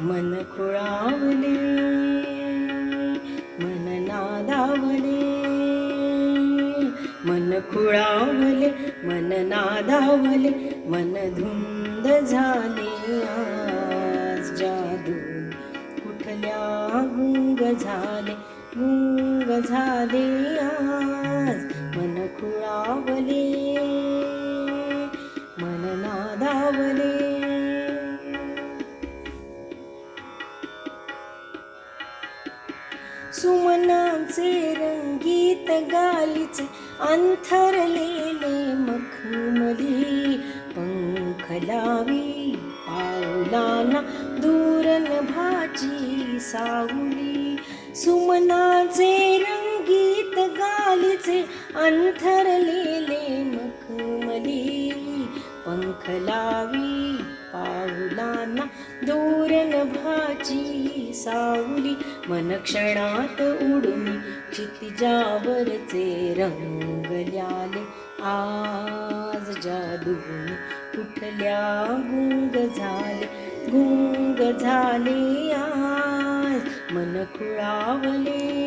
मन खुळावले मन नादावले. मन खुळावले मन नादावले मन धुंद झाले. आज जादू कुठल्या गुंग झाले गुंग झाले. आज मन खुळावले मन नादावले. सुमनाचे रंगीत गालीचे अंथरलेले मखमली. पंख लावी पावलाना दूरन भाची सावली. सुमनाचे रंगीत गालीचे अंथरलेले पावलाना दूरन भाची सावली मन क्षणात उडून क्षितिजावरचे रंगल्याले आज जादून कुठल्या गुंग झाले गुंग झाले आज मन खुळावले.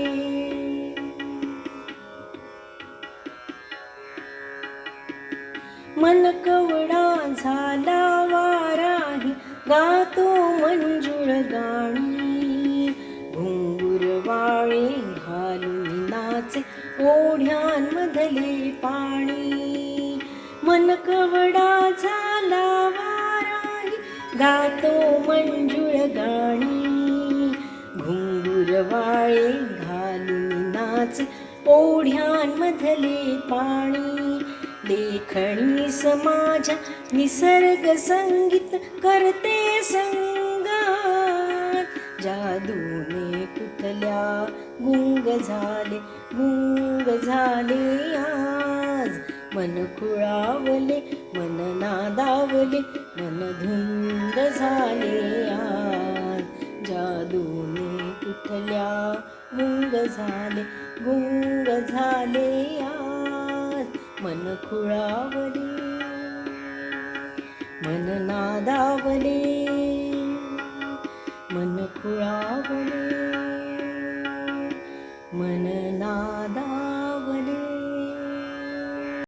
मन कवडा झाला गातो मंजुळ गाणी घुंगुर वाळे घालून नाचे ओढ्यांमधले पाणी. मन कवडा झाला वाराही गातो मंजुळ गाणी घुंगुर वाळे घालून नाचे ओढ्यांमधले पाणी. लेखणी समाजा निसर्ग संगीत करते संगात जादूने कुठल्या गुंग झाले गुंग झाले आज. मन खुळावले मन नादावले मन धुंद झाले आज. जादूने कुठल्या गुंग झाले गुंग झाले आज. मन खुळावले मन नादावले मन खुळावले मन नादा